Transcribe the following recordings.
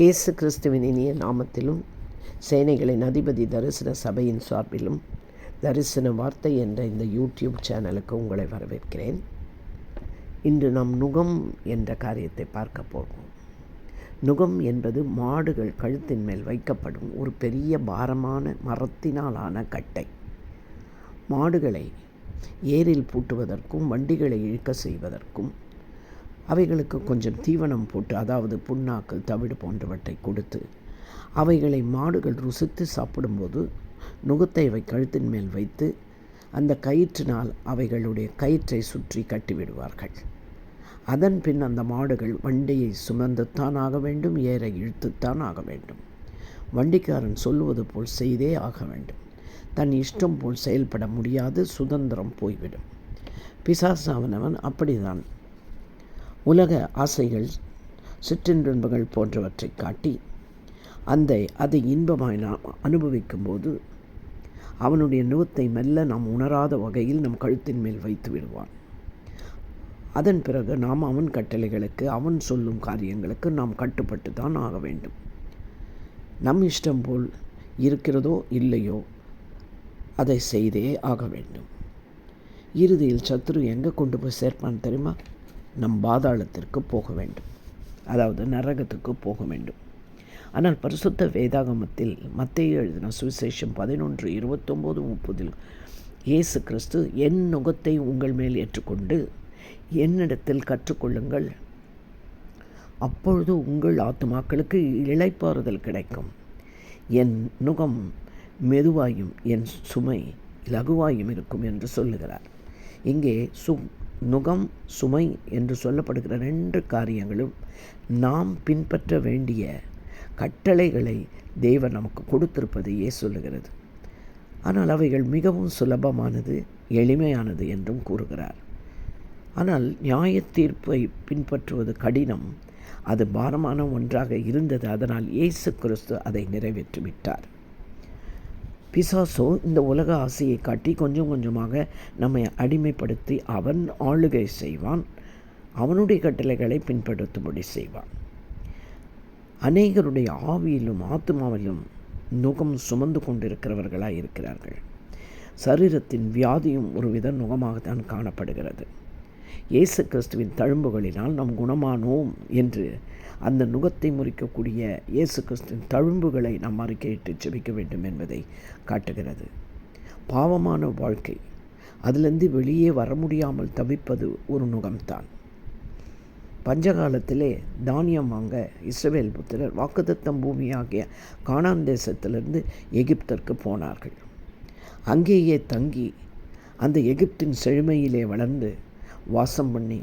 இயேசு கிறிஸ்துவின் இனிய நாமத்திலும் சேனைகளின் அதிபதி தரிசன சபையின் சார்பிலும் தரிசன வார்த்தை என்ற இந்த யூடியூப் சேனலுக்கு உங்களை வரவேற்கிறேன். இன்று நாம் நுகம் என்ற காரியத்தை பார்க்க போகும் நுகம் என்பது மாடுகள் கழுத்தின் மேல் வைக்கப்படும் ஒரு பெரிய பாரமான மரத்தினாலான கட்டை. மாடுகளை ஏரில் பூட்டுவதற்கும் வண்டிகளை இழுக்க செய்வதற்கும் அவைகளுக்கு கொஞ்சம் தீவனம் போட்டு அதாவது புண்ணாக்கு தவிடு போன்றவற்றை கொடுத்து அவைகளை மாடுகள் ருசித்து சாப்பிடும்போது நுகத்தை அவை கழுத்தின் மேல் வைத்து அந்த கயிற்றினால் அவைகளுடைய கயிற்றை சுற்றி கட்டிவிடுவார்கள். அதன் பின் அந்த மாடுகள் வண்டியை சுமந்துத்தான் ஆக வேண்டும் ஏற இழுத்துத்தான் ஆக வேண்டும். வண்டிக்காரன் சொல்லுவது போல் செய்தே ஆக வேண்டும். தன் இஷ்டம் போல் செயல்பட முடியாது சுதந்திரம் போய்விடும். பிசாசு அவனவன் அப்படிதான் உலக ஆசைகள் சிற்றின்பங்கள் போன்றவற்றை காட்டி அந்த அதை இன்பமாய் நாம் அனுபவிக்கும்போது அவனுடைய நுகத்தை மெல்ல நாம் உணராத வகையில் நம் கழுத்தின் மேல் வைத்து விடுவான். அதன் பிறகு நாம் அவன் கட்டளைகளுக்கு அவன் சொல்லும் காரியங்களுக்கு நாம் கட்டுப்பட்டு தான் ஆக வேண்டும். நம் இஷ்டம் போல் இருக்கிறதோ இல்லையோ அதை செய்தே ஆக வேண்டும். இறுதியில் சத்ரு எங்கே கொண்டு போய் சேர்ப்பான் தெரியுமா? நம் பாதாளத்திற்கு போக வேண்டும். அதாவது நரகத்துக்கு போக வேண்டும். ஆனால் பரிசுத்த வேதாகமத்தில் மத்திய எழுதின சுவிசேஷம் பதினொன்று இருபத்தொம்போது முப்பதில் இயேசு கிறிஸ்து என் நுகத்தை உங்கள் மேல் ஏற்றுக்கொண்டு என்னிடத்தில் கற்றுக்கொள்ளுங்கள். அப்பொழுது உங்கள் ஆத்துமாக்களுக்கு இழைப்பாறுதல் கிடைக்கும். என் நுகம் மெதுவாயும் என் சுமை லகுவாயும் இருக்கும் என்று சொல்லுகிறார். இங்கே சு நுகம் சுமை என்று சொல்லப்படுகிற ரெண்டு காரியங்களும் நாம் பின்பற்ற வேண்டிய கட்டளைகளை தேவன் நமக்கு கொடுத்திருப்பதையே சொல்லுகிறது. ஆனால் அவைகள் மிகவும் சுலபமானது எளிமையானது என்றும் கூறுகிறார். ஆனால் நியாய தீர்ப்பை பின்பற்றுவது கடினம் அது பாரமான ஒன்றாக இருந்தது அதனால் இயேசு கிறிஸ்து அதை நிறைவேற்றிவிட்டார். பிசாசோ இந்த உலக ஆசையை காட்டி கொஞ்சம் கொஞ்சமாக நம்மை அடிமைப்படுத்தி அவன் ஆளுகை செய்வான். அவனுடைய கட்டளைகளை பின்பற்றும்படி செய்வான். அநேகருடைய ஆவியிலும் ஆத்மாவிலும் நுகம் சுமந்து கொண்டிருக்கிறவர்களாக இருக்கிறார்கள் சரீரத்தின் வியாதியும் ஒருவித நுகமாகத்தான் காணப்படுகிறது. இயேசு கிறிஸ்துவின் தழும்புகளினால் நாம் குணமானோம் என்று அந்த நுகத்தை முறிக்கக்கூடிய இயேசு கிறிஸ்துவின் தழும்புகளை நாம் அறிக்கையிட்டு ஜெபிக்க வேண்டும் என்பதை காட்டுகிறது. பாவமான வாழ்க்கை. அதிலிருந்து வெளியே வர முடியாமல் தவிப்பது ஒரு நுகம்தான். பஞ்சகாலத்திலே தானியம் வாங்க இஸ்ரவேல் புத்திரர் வாக்குதத்தம் பூமியாகிய காணான் தேசத்திலிருந்து எகிப்தற்கு போனார்கள். அங்கேயே தங்கி அந்த எகிப்தின் செழுமையிலே வளர்ந்து வாசம் பண்ணி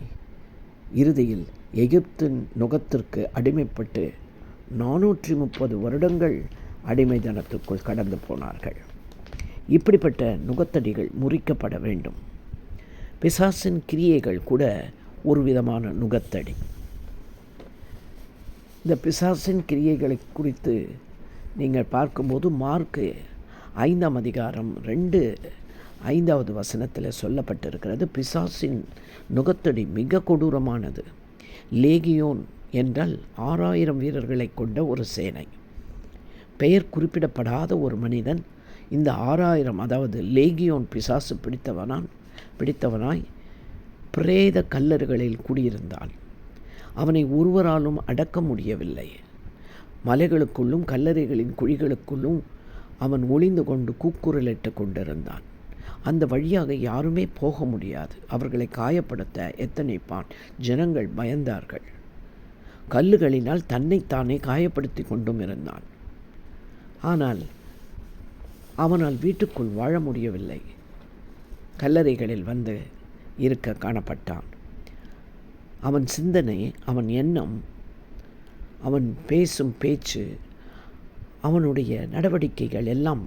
இறுதியில் எகிப்தின் நுகத்திற்கு அடிமைப்பட்டு நானூற்றி முப்பது வருடங்கள் அடிமைதனத்துக்குள் கடந்து போனார்கள். இப்படிப்பட்ட நுகத்தடிகள் முறிக்கப்பட வேண்டும். பிசாசின் கிரியைகள் கூட ஒரு விதமான நுகத்தடி. இந்த பிசாசின் கிரியைகளை குறித்து நீங்கள் பார்க்கும்போது மார்க்கு ஐந்தாம் அதிகாரம் ரெண்டு ஐந்தாவது வசனத்தில் சொல்லப்பட்டிருக்கிறது பிசாசின் நுகத்தடி மிக கொடூரமானது. லேகியோன் என்றால் ஆறாயிரம் வீரர்களை கொண்ட ஒரு சேனை. பெயர் குறிப்பிடப்படாத ஒரு மனிதன் இந்த ஆறாயிரம் அதாவது லேகியோன் பிசாசு பிடித்தவனான் பிடித்தவனாய் பிரேத கல்லறுகளில் குடியிருந்தான். அவனை ஒருவராலும் அடக்க முடியவில்லை. மலைகளுக்குள்ளும் கல்லறைகளின் குழிகளுக்குள்ளும் அவன் ஒளிந்து கொண்டு கூக்குரலிட்டு கொண்டிருந்தான். அந்த வழியாக யாருமே போக முடியாது. அவர்களை காயப்படுத்த எத்தனைப்பான் ஜனங்கள் பயந்தார்கள். கல்லுகளினால் தன்னைத்தானே காயப்படுத்தி கொண்டும் இருந்தான். ஆனால் அவனால் வீட்டுக்குள் வாழ முடியவில்லை. கல்லறைகளில் வந்து இருக்க காணப்பட்டான். அவன் சிந்தனை அவன் எண்ணம் அவன் பேசும் பேச்சு அவனுடைய நடவடிக்கைகள் எல்லாம்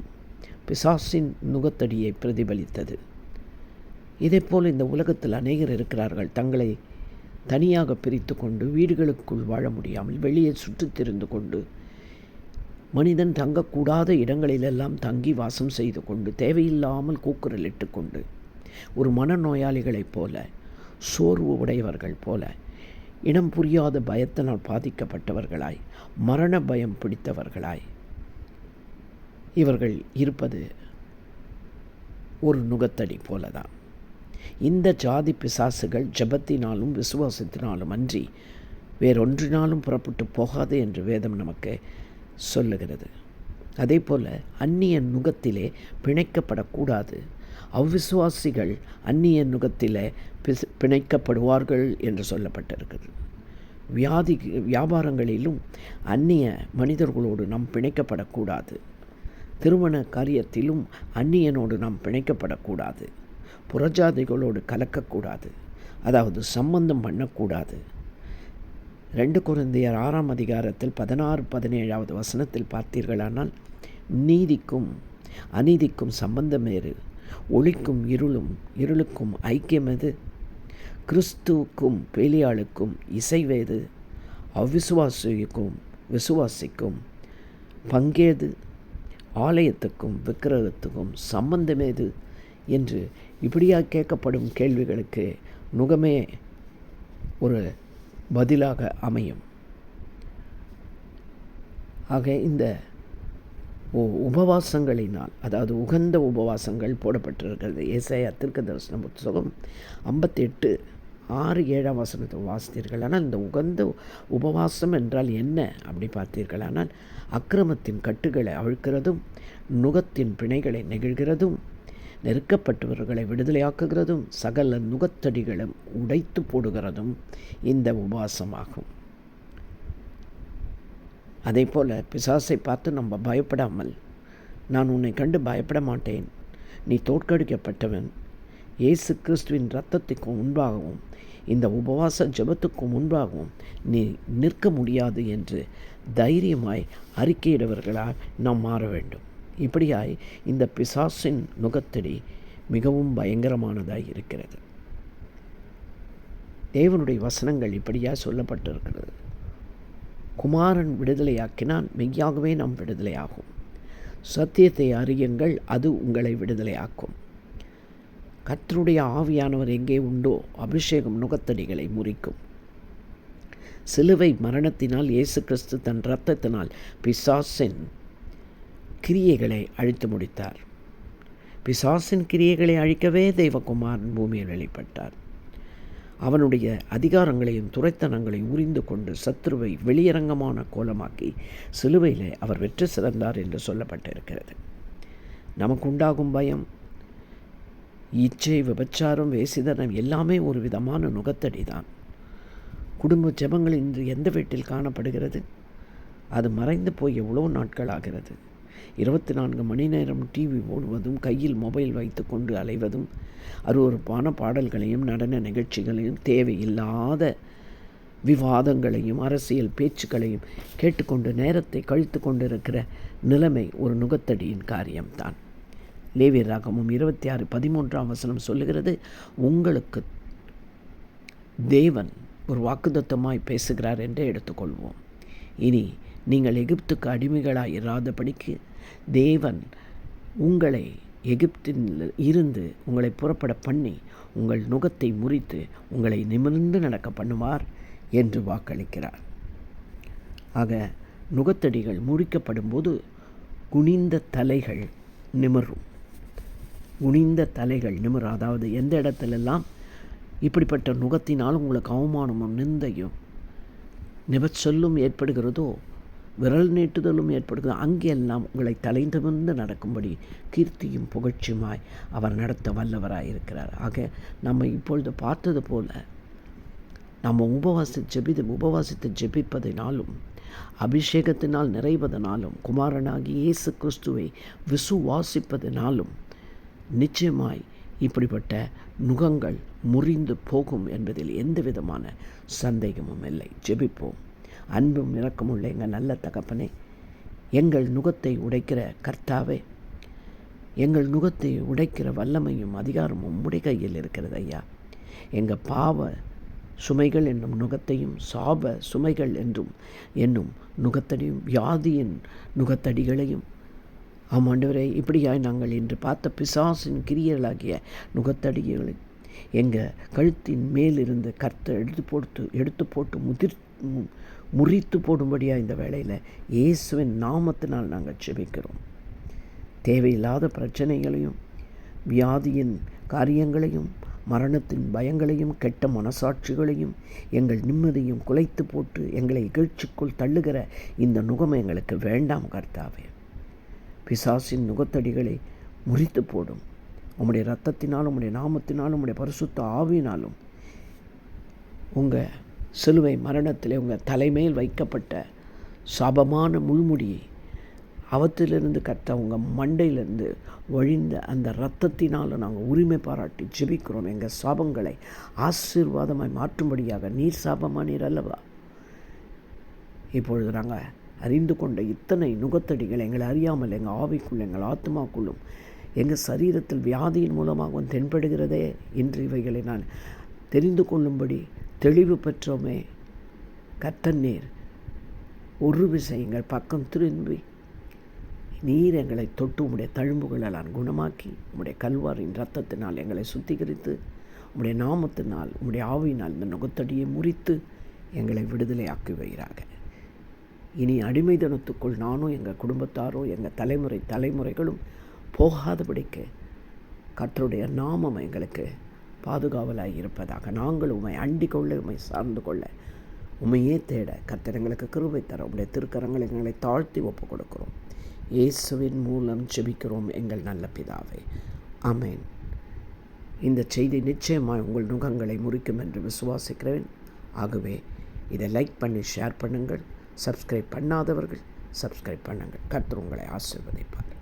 பிசாசின் நுகத்தடியை பிரதிபலித்தது. இதேபோல் இந்த உலகத்தில் அநேகர் இருக்கிறார்கள். தங்களை தனியாக பிரித்து கொண்டு வீடுகளுக்குள் வாழ முடியாமல் வெளியே சுற்றித் திரிந்து கொண்டு மனிதன் தங்கக்கூடாத இடங்களிலெல்லாம் தங்கி வாசம் செய்து கொண்டு தேவையில்லாமல் கூக்குரலிட்டு கொண்டு ஒரு மனநோயாளிகளைப் போல சோர்வு உடையவர்கள் போல இனம் புரியாத பயத்தினால் பாதிக்கப்பட்டவர்களாய் மரண பயம் பிடித்தவர்களாய் இவர்கள் இருப்பது ஒரு நுகத்தடி போலதான். இந்த ஜாதி பிசாசுகள் ஜபத்தினாலும் விசுவாசத்தினாலும் அன்றி வேறொன்றினாலும் புறப்பட்டு போகாது என்று வேதம் நமக்கு சொல்லுகிறது. அதே போல் அந்நிய நுகத்திலே பிணைக்கப்படக்கூடாது. அவ்விசுவாசிகள் அந்நிய நுகத்திலே பிசு பிணைக்கப்படுவார்கள் என்று சொல்லப்பட்டிருக்கிறது. வியாதி வியாபாரங்களிலும் அந்நிய மனிதர்களோடு நாம் பிணைக்கப்படக்கூடாது. திருமண காரியத்திலும் அந்நியனோடு நாம் பிணைக்கப்படக்கூடாது. புறஜாதிகளோடு கலக்கக்கூடாது. அதாவது சம்பந்தம் பண்ணக்கூடாது. ரெண்டு குழந்தையர் ஆறாம் அதிகாரத்தில் பதினாறு பதினேழாவது வசனத்தில் பார்த்தீர்களானால் நீதிக்கும் அநீதிக்கும் சம்பந்தமேறு ஒளிக்கும் இருளும் இருளுக்கும் ஐக்கியம் எது? கிறிஸ்துவுக்கும் பேலியாளுக்கும் இசைவேது அவ்விசுவாசிக்கும் விசுவாசிக்கும் பங்கேது? ஆலயத்துக்கும் விக்கிரகத்துக்கும் சம்பந்தமேது என்று இப்படியாக கேட்கப்படும் கேள்விகளுக்கு நுகமே ஒரு பதிலாக அமையும். ஆக இந்த உபவாசங்களினால் அதாவது உகந்த உபவாசங்கள் போடப்பட்டிருக்கிறது. ஏசாயா திருக்க தரிசன புத்தகம் ஐம்பத்தி எட்டு ஆறு ஏழாம் வசனத்தை வாசித்தீர்கள். ஆனால் இந்த உகந்த உபவாசம் என்றால் என்ன? அப்படி பார்த்தீர்கள். ஆனால் அக்கிரமத்தின் கட்டுகளை அழுக்கிறதும் நுகத்தின் பிணைகளை நெகிழ்கிறதும் நெருக்கப்பட்டவர்களை விடுதலையாக்குகிறதும் சகல நுகத்தடிகளும் உடைத்து போடுகிறதும் இந்த உபவாசமாகும். அதே போல் பிசாசை பார்த்து நம்ம பயப்படாமல் நான் உன்னை கண்டு பயப்பட மாட்டேன். நீ தோற்கடிக்கப்பட்டவன். இயேசு கிறிஸ்துவின் ரத்தத்துக்கு முன்பாகவும் இந்த உபவாச ஜபத்துக்கு முன்பாகவும் நீ நிற்க முடியாது என்று தைரியமாய் அறிக்கையிடவர்களாய் நாம் மாற வேண்டும். இப்படியாய் இந்த பிசாசின் நுகத்தடி மிகவும் பயங்கரமானதாய் இருக்கிறது. தேவனுடைய வசனங்கள் இப்படியாக சொல்லப்பட்டிருக்கிறது. குமாரன் விடுதலையாக்கினான் மெய்யாகவே நாம் விடுதலையாகும். சத்தியத்தை அறியுங்கள் அது உங்களை விடுதலையாக்கும். கத்தருடைய ஆவியானவர் எங்கே உண்டோ அபிஷேகம் நுகத்தடிகளை முறிக்கும். சிலுவை மரணத்தினால் இயேசு கிறிஸ்து தன் இரத்தத்தினால் பிசாசின் கிரியைகளை அழித்து முடித்தார். பிசாசின் கிரியைகளை அழிக்கவே தெய்வகுமாரன் பூமியில் வெளிப்பட்டார். அவனுடைய அதிகாரங்களையும் துறைத்தனங்களையும் உரிந்து கொண்டு சத்ருவை வெளியரங்கமான கோலமாக்கி சிலுவையில் அவர் வெற்றி சிறந்தார் என்று சொல்லப்பட்டிருக்கிறது. நமக்கு உண்டாகும் பயம் இச்சை விபச்சாரம் வேசிதனம் எல்லாமே ஒரு விதமான நுகத்தடி தான் குடும்ப ஜபங்கள் இன்று எந்த வீட்டில் காணப்படுகிறது? அது மறைந்து போய் எவ்வளோ நாட்கள் ஆகிறது? இருபத்தி நான்கு மணி நேரம் டிவி ஓடுவதும் கையில் மொபைல் வைத்து கொண்டு அலைவதும் அருவறுப்பான பாடல்களையும் நடன நிகழ்ச்சிகளையும் தேவையில்லாத விவாதங்களையும் அரசியல் பேச்சுக்களையும் கேட்டுக்கொண்டு நேரத்தை கழித்து கொண்டிருக்கிற நிலைமை ஒரு நுகத்தடியின் காரியம்தான். லேவி ராகமும் இருபத்தி ஆறு பதிமூன்றாம் வசனம் சொல்லுகிறது உங்களுக்கு தேவன் ஒரு வாக்குதத்தமாய் பேசுகிறார் என்றே எடுத்துக்கொள்வோம். இனி நீங்கள் எகிப்துக்கு அடிமைகளாக இராதபடிக்கு தேவன் உங்களை எகிப்தில் இருந்து உங்களை புறப்பட பண்ணி உங்கள் நுகத்தை முறித்து உங்களை நிமிர்ந்து நடக்க பண்ணுவார் என்று வாக்களிக்கிறார். ஆக நுகத்தடிகள் முறிக்கப்படும் போது குனிந்த தலைகள் நிமரும். குனிந்த தலைகள் நிமிரும் அதாவது எந்த இடத்துலெல்லாம் இப்படிப்பட்ட நுகத்தினால் உங்களுக்கு அவமானமும் நிந்தையும் நிபச்சொல்லும் ஏற்படுகிறதோ விரல் நீட்டுதலும் ஏற்படுகிறது அங்கெல்லாம் உங்களை தலைந்திருந்து நடக்கும்படி கீர்த்தியும் புகழ்ச்சியுமாய் அவர் நடத்த வல்லவராக இருக்கிறார். ஆக நம்ம இப்பொழுது பார்த்தது போல நம்ம உபவாசி ஜெபித்து உபவாசித்து ஜெபிப்பதினாலும் அபிஷேகத்தினால் நிறைவதனாலும் குமாரனாகி இயேசு கிறிஸ்துவை விசுவாசிப்பதினாலும் நிச்சயமாய் இப்படிப்பட்ட நுகங்கள் முறிந்து போகும் என்பதில் எந்த விதமான சந்தேகமும் இல்லை. ஜெபிப்போம். அன்பும் இறக்கமுள்ள எங்கள் நல்ல தகப்பனே எங்கள் நுகத்தை உடைக்கிற கர்த்தாவே எங்கள் நுகத்தை உடைக்கிற வல்லமையும் அதிகாரமும் முடிகையில் இருக்கிறது ஐயா. எங்கள் பாவ சுமைகள் என்னும் நுகத்தையும் சாப சுமைகள் என்றும் என்னும் நுகத்தடியும் வியாதியின் நுகத்தடிகளையும் ஆமாண்டவரே இப்படியாய் நாங்கள் இன்று பார்த்த பிசாசின் கிரியர்களாகிய நுகத்தடிகளை எங்கள் கழுத்தின் மேலிருந்து கர்த்தை எடுத்து போட்டு எடுத்து போட்டு முதிர் முறித்து போடும்படியாக இந்த வேளையில் இயேசுவின் நாமத்தினால் நாங்கள் செபிக்கிறோம் தேவையில்லாத பிரச்சனைகளையும் வியாதியின் காரியங்களையும் மரணத்தின் பயங்களையும் கெட்ட மனசாட்சிகளையும் எங்கள் நிம்மதியும் குலைத்து போட்டு எங்களை இகழ்ச்சிக்குள் தள்ளுகிற இந்த நுகம் எங்களுக்கு வேண்டாம் கர்த்தாவே. பிசாசின் நுகத்தடிகளை முறித்து போடும். உம்முடைய ரத்தத்தினாலும் உம்முடைய நாமத்தினாலும் உம்முடைய பரிசுத்த ஆவினாலும் உங்கள் சிலுவை மரணத்தில் உங்கள் தலைமையில் வைக்கப்பட்ட சாபமான முழுமுடியை அவத்திலிருந்து கற்ற உங்கள் மண்டையிலிருந்து வழிந்த அந்த இரத்தத்தினால் நாங்கள் உரிமை பாராட்டி ஜெபிக்கிறோம். எங்கள் சாபங்களை ஆசீர்வாதமாய் மாற்றும்படியாக நீர் சாபமானீர் அல்லவா? இப்பொழுது நாங்கள் அறிந்து கொண்ட இத்தனை நுகத்தடிகள் எங்களை அறியாமல் எங்கள் ஆவிக்குள் எங்கள் ஆத்மாக்குள்ளும் எங்கள் சரீரத்தில் வியாதியின் மூலமாகவும் தென்படுகிறதே என்று இவைகளை நான் தெரிந்து கொள்ளும்படி தெளிவு பெற்றோமே. கத்தநீர் ஒரு விஷயங்கள் எங்கள் பக்கம் திரும்பி நீர் எங்களை தொட்டு உம்முடைய தழும்புகளெல்லாம் குணமாக்கி உம்முடைய கல்வாரின் ரத்தத்தினால் எங்களை சுத்திகரித்து உம்முடைய நாமத்தினால் உம்முடைய ஆவியினால் இந்த நுகத்தடியை முறித்து எங்களை விடுதலை ஆக்கி இனி அடிமைதனத்துக்குள் நானும் எங்கள் குடும்பத்தாரோ எங்கள் தலைமுறை தலைமுறைகளும் போகாதபடிக்கு கர்த்தருடைய நாமம் எங்களுக்கு பாதுகாவலாக இருப்பதாக. நாங்கள் உண்மை அண்டிக் கொள்ள உண்மை சார்ந்து கொள்ள உண்மையே தேட கர்த்தர் எங்களுக்கு கிருபை தர உடைய திருக்கரங்களை எங்களை தாழ்த்தி ஒப்பு கொடுக்கிறோம். இயேசுவின் மூலம் ஜெபிக்கிறோம் எங்கள் நல்ல பிதாவை. அமேன் இந்த செய்தி நிச்சயமாக உங்கள் நுகங்களை முறிக்கும் என்று விசுவாசிக்கிறேன். ஆகவே இதை லைக் பண்ணி ஷேர் பண்ணுங்கள். சப்ஸ்கிரைப் பண்ணாதவர்கள் சப்ஸ்கிரைப் பண்ணுங்கள். கர்த்தர் உங்களை ஆசிர்வதிப்பார்.